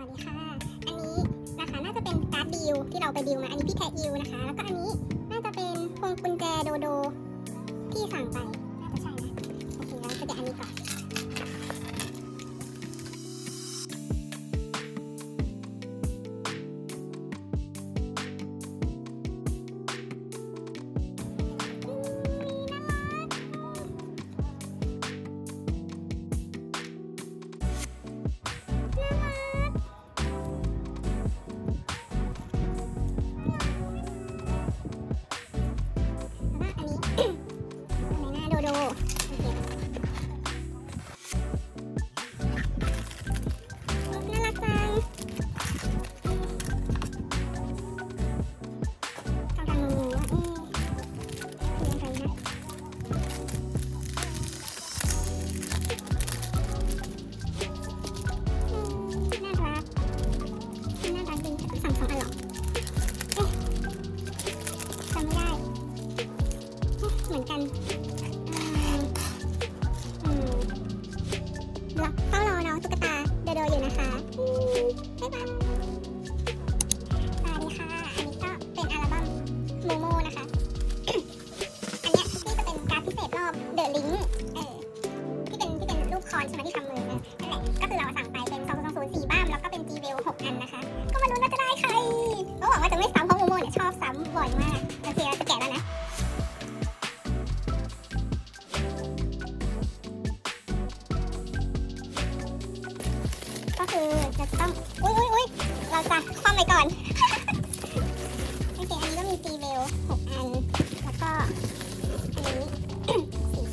วัสดีค่ะ อันนี้นะคะน่าจะเป็นการ์ดดิวที่เราไปดิวมา อันนี้พี่แทอิวนะคะ แล้วก็อันนี้น่าจะเป็นพวงกุญแจโดโดที่สั่งไป มือนกันอืมอืมรอเฝ้ารอน้องตุ๊กตาโดโดอยู่นะคะอืมบ๊ายบายสวัสดีค่ะ อันนี้ก็เป็นอัลบั้มโมโมนะคะ อันนี้ที่จะเป็นการพิเศษรอบเดอะลิงเออที่เป็นที่เป็นรูปคอนใช่ไหมที่ทำมือเออนั่นแหละก็คือเราสั่งไปเป็น2 2 0 4บ้ามแล้วก็เป็น G w e l 6อันนะคะ ก็มาลุ้นว่าจะได้ใครก็หวังว่าจะไม่ซ้ำเพราะโมโมเนี่ยชอบซ้ำบ่อยมาก คือจะต้อง อุ้ยอุ้ยอุ้ยเราจะคว่ำไปก่อน โอเค อันนี้ก็มี G w e l 6อัน แล้วก็อันนี้สี่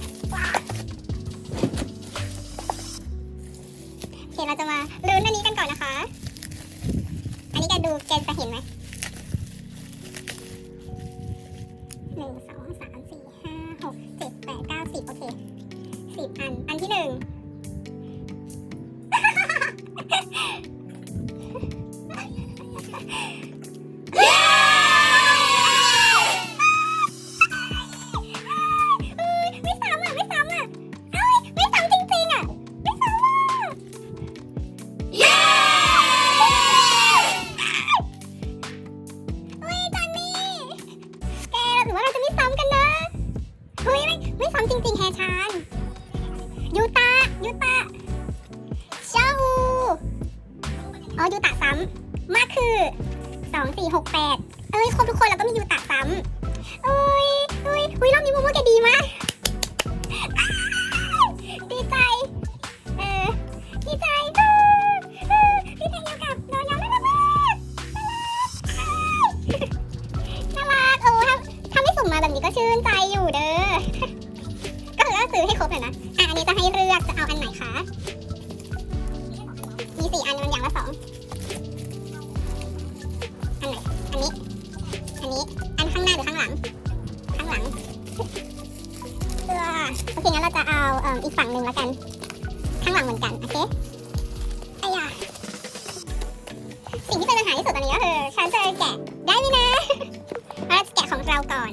โอเค เราจะมาลุ้นอันนี้กันก่อนนะคะ อันนี้แกดูแกจะเห็นไหมหนึ่งสองสามสี่ห้าหกเจ็ดแปดเก้าสิบโอเคสิบอัน อันที่หนึ่ง อยูตะซ้ำมากคือสองสี่หกแปดเอ้ยครบทุกคนแล้วก็มียูตะซ้ำเอ้ยเอ้ยเฮ้ยรอบนี้โมโมแกดีมากดีใจเออดีใจเออเออพี่เพลงอยู่กับน้องน้องน่ารักมากน่ารักน่ารักเออถ้าถ้าไม่ส่งมาแบบนี้ก็ชื่นใจอยู่เด้อก็คือว่าซื้อให้ครบเลยนะอะอันนี้จะให้เลือกจะเอาอันไหนคะ ฝั่งหนึ่งแล้วกัน ข้างหลังเหมือนกัน โอเคไอ้ยาสิ่งที่เป็นปัญหาที่สุดตอนนี้ก็คือฉันจะแกะได้ไหมนะเราจะแกะของเราก่อน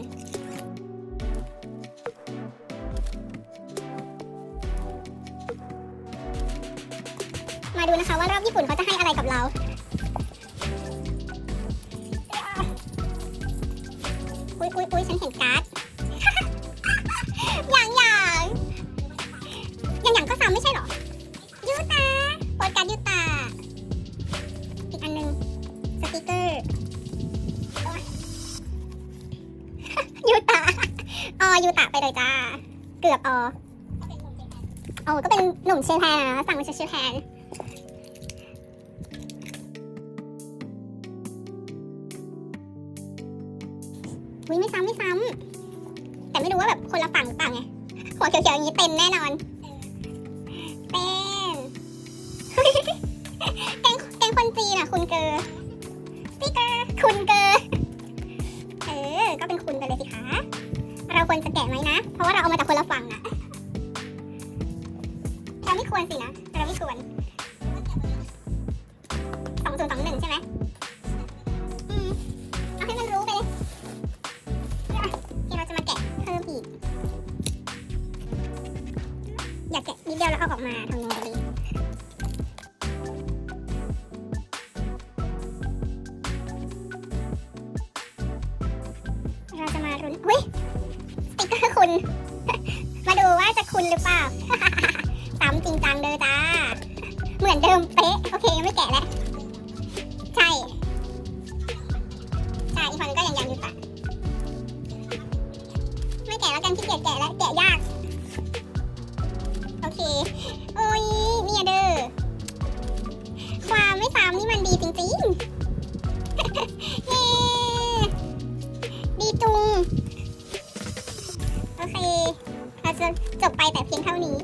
มาดูนะคะว่ารอบญี่ปุ่นเขาจะให้อะไรกับเรา อุ้ยอุ้ยอุ้ยฉันเห็นการ์ด ยูตาไปเลยจ้า เกือบออโอ้ก็เป็นหนุ่มเชฟแพนนะสั่งมาจากเชฟแพนวิไม่ซ้ำไม่ซ้ำแต่ไม่รู้ว่าแบบคนละฝั่งหรือเปล่าไงหัวเขียวๆอย่างนี้เต็มแน่นอนเต็มแกงแกงคนจีนอะ คุณเกอร์พี่เกอร์คุณเกอร์เออ ก็เป็นคุณไปเลยสิ ควรจะแกะไหมนะ เพราะว่าเราเอามาจากคนละฝั่งนะเราไม่ควรสินะเราไม่ควรสองศูนย์สองหนึ่งใช่ไหมอืมเอาให้มันรู้ไปเลยที่เราจะมาแกะเพิ่มอีก อยากแกะนิเดียวแล้วเอาออกมาทำยังไงดีเราจะมารุนอุ้ย คุณ มาดูว่าจะคุณหรือเปล่าซ้ำจริงจังเลยจ้า เหมือนเดิมเป๊ะ โอเคยังไม่แกะแล้ว ใช่ ใช่อีกคนก็ยังยังอยู่ปะไม่แกะแล้วกันขี้เกียจแกะแล้ว แกะยาก โอเค จะจบไปแต่เพียงเท่านี้